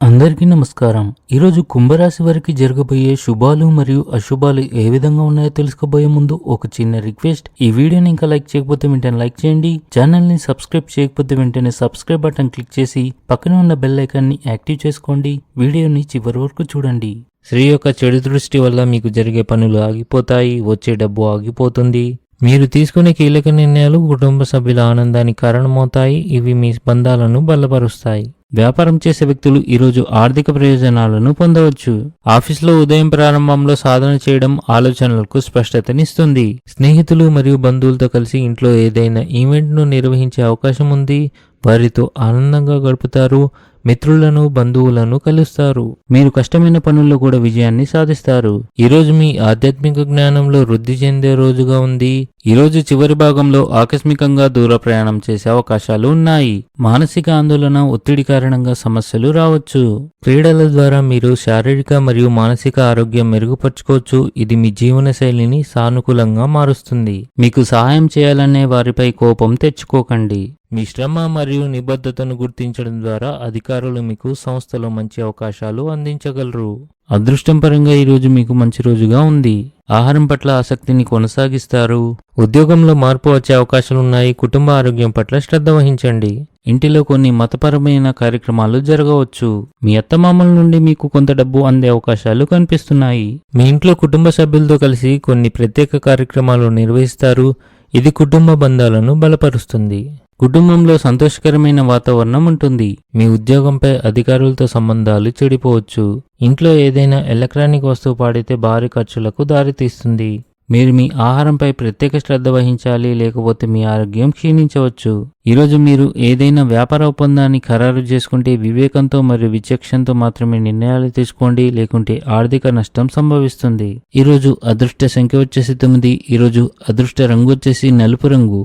అందరికీ నమస్కారం. ఈరోజు కుంభరాశి వారికి జరగబోయే శుభాలు మరియు అశుభాలు ఏ విధంగా ఉన్నాయో తెలుసుకోబోయే ముందు ఒక చిన్న రిక్వెస్ట్. ఈ వీడియోని ఇంకా లైక్ చేయకపోతే వెంటనే లైక్ చేయండి. ఛానల్ని సబ్స్క్రైబ్ చేయకపోతే వెంటనే సబ్స్క్రైబ్ బటన్ క్లిక్ చేసి పక్కన ఉన్న బెల్ యాక్టివ్ చేసుకోండి. వీడియోని చివరి వరకు చూడండి. స్త్రీ యొక్క చెడు దృష్టి వల్ల మీకు జరిగే పనులు ఆగిపోతాయి వచ్చే డబ్బు ఆగిపోతుంది. మీరు తీసుకునే కీలక నిర్ణయాలు కుటుంబ సభ్యుల ఆనందానికి కారణమవుతాయి. ఇవి మీ బంధాలను బలపరుస్తాయి. వ్యాపారం చేసే వ్యక్తులు ఈరోజు ఆర్థిక ప్రయోజనాలను పొందవచ్చు. ఆఫీసులో ఉదయం ప్రారంభంలో సాధన చేయడం ఆలోచనలకు స్పష్టతనిస్తుంది. స్నేహితులు మరియు బంధువులతో కలిసి ఇంట్లో ఏదైనా ఈవెంట్ను నిర్వహించే అవకాశం ఉంది. వారితో ఆనందంగా గడుపుతారు. మిత్రులను బంధువులను కలుస్తారు. మీరు కష్టమైన పనుల్లో కూడా విజయాన్ని సాధిస్తారు. ఈ రోజు మీ ఆధ్యాత్మిక జ్ఞానంలో వృద్ధి చెందే రోజుగా ఉంది. ఈ రోజు చివరి భాగంలో ఆకస్మికంగా దూర ప్రయాణం చేసే అవకాశాలు ఉన్నాయి. మానసిక ఆందోళన ఒత్తిడి కారణంగా సమస్యలు రావచ్చు. క్రీడల ద్వారా మీరు శారీరక మరియు మానసిక ఆరోగ్యం మెరుగుపరుచుకోవచ్చు. ఇది మీ జీవన శైలిని సానుకూలంగా మారుస్తుంది. మీకు సహాయం చేయాలనే వారిపై కోపం తెచ్చుకోకండి. మీ శ్రమ మరియు నిబద్ధతను గుర్తించడం ద్వారా అధికారులు మీకు సంస్థలో మంచి అవకాశాలు అందించగలరు. అదృష్టం పరంగా ఈరోజు మీకు మంచి రోజుగా ఉంది. ఆహారం పట్ల ఆసక్తిని కొనసాగిస్తారు. ఉద్యోగంలో మార్పు వచ్చే అవకాశాలున్నాయి కుటుంబ ఆరోగ్యం పట్ల శ్రద్ధ వహించండి. ఇంటిలో కొన్ని మతపరమైన కార్యక్రమాలు జరగవచ్చు. మీ అత్తమామల నుండి మీకు కొంత డబ్బు అందే అవకాశాలు కనిపిస్తున్నాయి. మీ ఇంట్లో కుటుంబ సభ్యులతో కలిసి కొన్ని ప్రత్యేక కార్యక్రమాలు నిర్వహిస్తారు. ఇది కుటుంబ బంధాలను బలపరుస్తుంది. కుటుంబంలో సంతోషకరమైన వాతావరణం ఉంటుంది. మీ ఉద్యోగంపై అధికారులతో సంబంధాలు చెడిపోవచ్చు. ఇంట్లో ఏదైనా ఎలక్ట్రానిక్ వస్తువు పాడితే భారీ ఖర్చులకు దారితీస్తుంది. మీరు మీ ఆహారంపై ప్రత్యేక శ్రద్ధ వహించాలి లేకపోతే మీ ఆరోగ్యం క్షీణించవచ్చు. ఈరోజు మీరు ఏదైనా వ్యాపార ఒప్పందాన్ని ఖరారు చేసుకుంటే వివేకంతో మరియు విచక్షణతో మాత్రమే నిర్ణయాలు తీసుకోండి లేకుంటే ఆర్థిక నష్టం సంభవిస్తుంది. ఈరోజు అదృష్ట సంఖ్య వచ్చేసి తొమ్మిది ఈరోజు అదృష్ట రంగు వచ్చేసి నలుపు రంగు.